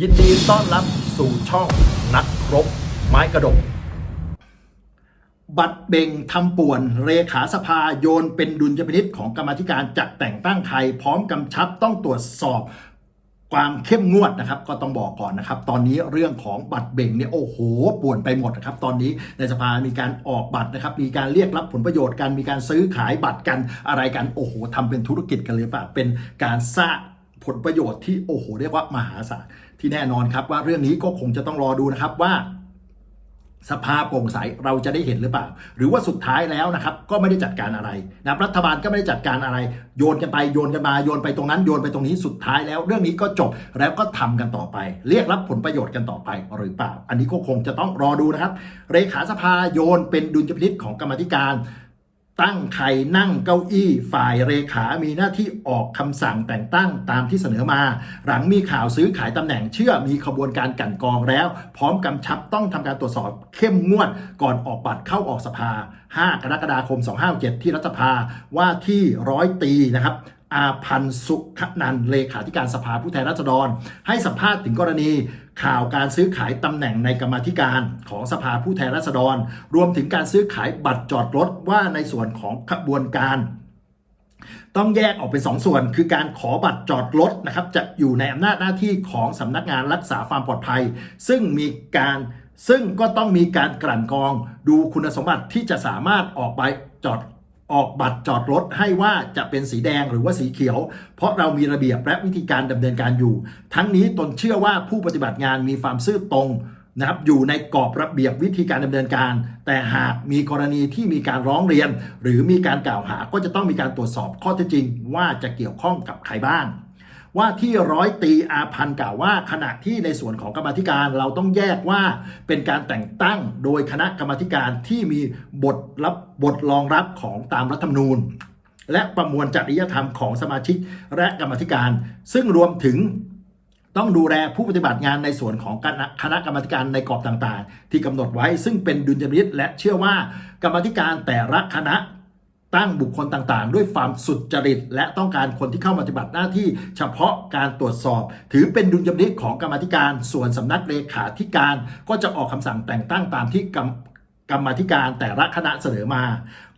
ยินดีต้อนรับสู่ช่องนักรบ ไม้กระดก บัตรเบ่งทำป่วนเลขาสภาโยนเป็นดุลยพินิษของกรรมธิการจะแต่งตั้งใครพร้อมกำชับต้องตรวจสอบความเข้มงวดนะครับก็ต้องบอกก่อนนะครับ ตอนนี้เรื่องของบัตรเบ่งเนี่ยโอ้โหป่วนไปหมดนะครับ ตอนนี้ในสภามีการออกบัตรนะครับ มีการเรียกรับผลประโยชน์กันมีการซื้อขายบัตรกันอะไรกันโอ้โหทำเป็นธุรกิจกันเลยเปล่าเป็นการสร้าง ผลประโยชน์ที่โอ้โหเรียกว่ามหาศาลที่แน่นอนครับว่าเรื่องนี้ก็คงจะต้องรอดูนะครับว่าสภาโปร่งใสเราจะได้เห็นหรือเปล่า หรือว่าสุดท้ายแล้วนะครับ ก็ไม่ได้จัดการอะไรนะรัฐบาลก็ไม่ได้จัดการอะไร โยนกันไปโยนกันมาโยนไปตรงนั้นโยนไปตรงนี้สุดท้ายแล้ว เรื่องนี้ก็จบแล้วก็ทำกันต่อไป เรียกรับผลประโยชน์กันต่อไปหรือเปล่า อันนี้ก็คงจะต้องรอดูนะครับเลขาสภาโยนเป็นดุลยพินิจของกรรมธิการ ตั้งใครนั่งเก้าอี้ ฝ่ายเลขา มีหน้าที่ออกคำสั่งแต่งตั้งตามที่เสนอมา หลังมีข่าวซื้อขายตำแหน่งเชื่อมีขบวนการกันกองแล้ว พร้อมกำชับต้องทำการตรวจสอบเข้มงวด ก่อนออกบัตรเข้าออกสภา 5 กรกฎาคม 257 ที่รัฐสภาว่าที่ร้อยตีนะครับอาพันสุขนันเลขาธิการสภาผู้แทนราษฎร ให้สัมภาษณ์ถึงกรณี ข่าวการซื้อขายตำแหน่งในกรรมธิการของสภาผู้แทนราษฎร รวมถึงการซื้อขายบัตรจอดรถว่าในส่วนของขบวนการ ต้องแยกออกเป็นสองส่วน คือการขอบัตรจอดรถนะครับจะอยู่ในอำนาจหน้าที่ของสำนักงานรักษาความปลอดภัย ซึ่งมีการซึ่งก็ต้องมีการกลั่นกรองดูคุณสมบัติที่จะสามารถออกใบจอด ออกบัตรจอดรถให้ว่าจะเป็นสีแดงหรือว่าสีเขียว เพราะเรามีระเบียบและวิธีการดำเนินการอยู่ ทั้งนี้ตนเชื่อว่าผู้ปฏิบัติงานมีความซื่อตรงนะครับอยู่ในกรอบระเบียบวิธีการดำเนินการ แต่หากมีกรณีที่มีการร้องเรียน หรือมีการกล่าวหาก็จะต้องมีการตรวจสอบข้อเท็จจริง ว่าจะเกี่ยวข้องกับใครบ้าง ว่าที่ร้อยตีอาพันกล่าวว่าขณะที่ในส่วนของกรรมธิการเราต้องแยกว่าเป็นการแต่งตั้งโดยคณะกรรมธิการที่มีบทรับบทรองรับของตามรัฐธรรมนูญ และประมวลจริยธรรมของสมาชิกและกรรมธิการ ซึ่งรวมถึงต้องดูแลผู้ปฏิบัติงานในส่วนของคณะกรรมธิการในกรอบต่างๆ ที่กำหนดไว้ซึ่งเป็นดุลยพินิจและเชื่อว่ากรรมธิการแต่ละคณะ ตั้งบุคคลต่างๆ ด้วยความสุดจริต และต้องการคนที่เข้ามาปฏิบัติหน้าที่เฉพาะการตรวจสอบ ถือเป็นดุลยพินิจของกรรมธิการ ส่วนสำนักเลขาธิการ ก็จะออกคำสั่งแต่งตั้งตามที่กรรมกรรมธิการแต่ละคณะเสนอมา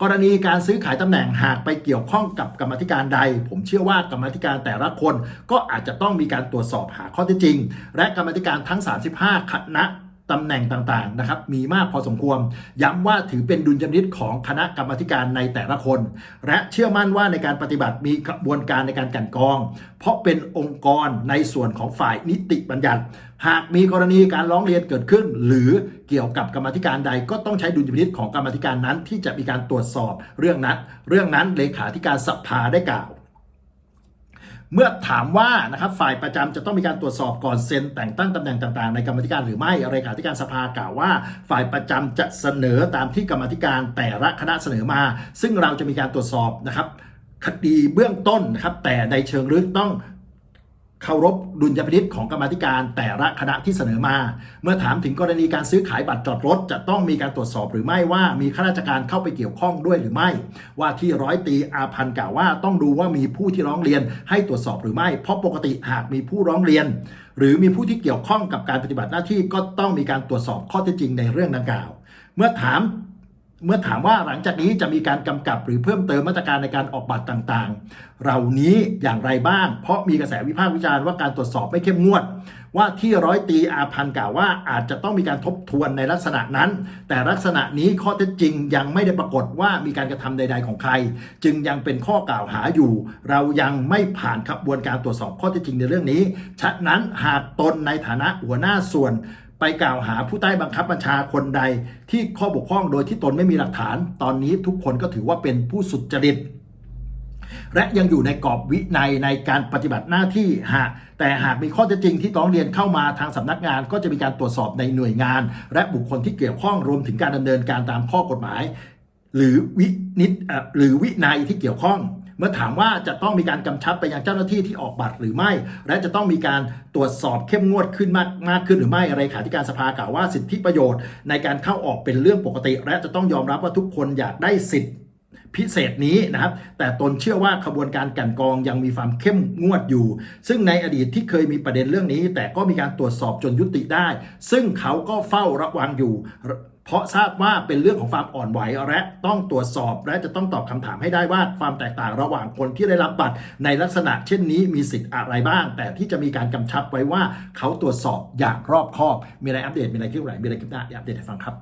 กรณีการซื้อขายตำแหน่งหากไปเกี่ยวข้องกับกรรมธิการใด ผมเชื่อว่ากรรมธิการแต่ละคนก็อาจจะต้องมีการตรวจสอบหาข้อเท็จจริง และกรรมธิการทั้ง 35 คณะ ตำแหน่งต่างๆนะครับมีมากพอสมควร ย้ำว่าถือเป็นดุลยพินิจของคณะกรรมการในแต่ละคน และเชื่อมั่นว่าในการปฏิบัติมีกระบวนการในการกันกอง เพราะเป็นองค์กรในส่วนของฝ่ายนิติบัญญัติ หากมีกรณีการร้องเรียนเกิดขึ้น หรือเกี่ยวกับกรรมธิการใดก็ต้องใช้ดุลยพินิจของกรรมธิการนั้น ที่จะมีการตรวจสอบเรื่องนั้น เรื่องนั้นเลขาธิการสภาได้กล่าว เมื่อถามว่านะครับฝ่ายประจำจะต้องมีการตรวจสอบก่อนเซ็นแต่งตั้งตำแหน่งต่างๆ ในกรรมธิการหรือไม่เลขาธิการสภากล่าวว่า ฝ่ายประจำจะเสนอตามที่กรรมธิการแต่ละคณะเสนอมา ซึ่งเราจะมีการตรวจสอบนะครับคดีเบื้องต้นนะครับแต่ในเชิงลึกต้อง เคารพดุลยพินิจของกรรมธิการแต่ละคณะที่เสนอมา เมื่อถามถึงกรณีการซื้อขายบัตรจอดรถ จะต้องมีการตรวจสอบหรือไม่ว่ามีข้าราชการเข้าไปเกี่ยวข้องด้วยหรือไม่ ว่าที่ร้อยตีอาพันธ์กล่าวว่าต้องดูว่ามีผู้ที่ร้องเรียนให้ตรวจสอบหรือไม่ เพราะปกติหากมีผู้ร้องเรียน หรือมีผู้ที่เกี่ยวข้องกับการปฏิบัติหน้าที่ก็ต้องมีการตรวจสอบข้อเท็จจริงในเรื่องดังกล่าว เมื่อถาม เมื่อถามว่าหลังจากนี้จะมีการกำกับหรือเพิ่มเติมมาตรการในการออกบัตรต่างๆ เหล่านี้อย่างไรบ้าง เพราะมีกระแสวิพากษ์วิจารณ์ว่าการตรวจสอบไม่เข้มงวด ว่าที่ร้อยตีอาพันกล่าวว่าอาจจะต้องมีการทบทวนในลักษณะนั้น แต่ลักษณะนี้ข้อเท็จจริงยังไม่ได้ปรากฏว่ามีการกระทำใด ๆ ของใคร จึงยังเป็นข้อกล่าวหาอยู่ เรายังไม่ผ่านกระบวนการตรวจสอบข้อเท็จจริงในเรื่องนี้ ฉะนั้นหากตนในฐานะหัวหน้าส่วน ไปกล่าวหาผู้ใต้บังคับบัญชาคนใดที่ข้อบกพร่องโดยที่ตนไม่มีหลักฐาน ตอนนี้ทุกคนก็ถือว่าเป็นผู้สุจริต และยังอยู่ในกรอบวินัยในการปฏิบัติหน้าที่หากแต่หากมีข้อเท็จจริงที่ร้องเรียนเข้ามาทางสำนักงาน ก็จะมีการตรวจสอบในหน่วยงาน และบุคคลที่เกี่ยวข้องรวมถึงการดำเนินการตามข้อกฎหมาย หรือวินิจหรือวินัยที่เกี่ยวข้อง เมื่อถามว่าจะต้องมีการกำชับไปยังเจ้าหน้าที่ที่ออกบัตรหรือไม่ และจะต้องมีการตรวจสอบเข้มงวดขึ้นมากมากขึ้นหรือไม่อะไรขาธิการสภากล่าวว่าสิทธิประโยชน์ ในการเข้าออกเป็นเรื่องปกติ และจะต้องยอมรับว่าทุกคนอยากได้สิทธิ พิเศษนี้นะครับ แต่ตนเชื่อว่าขบวนการกันกองยังมีความเข้มงวดอยู่ ซึ่งในอดีตที่เคยมีประเด็นเรื่องนี้ แต่ก็มีการตรวจสอบจนยุติได้ ซึ่งเขาก็เฝ้าระวังอยู่เพราะทราบว่าเป็นเรื่องของความอ่อนไหวและต้องตรวจสอบ และจะต้องตอบคำถามให้ได้ว่าความแตกต่างระหว่างคนที่ได้รับบัตร ในลักษณะเช่นนี้มีสิทธิ์อะไรบ้าง แต่ที่จะมีการกำชับไว้ว่าเขาตรวจสอบอย่างรอบคอบ มีอะไรอัปเดตมีอะไรคลิปไหนมีอะไรคลิปหน้าอัปเดตให้ฟังครับ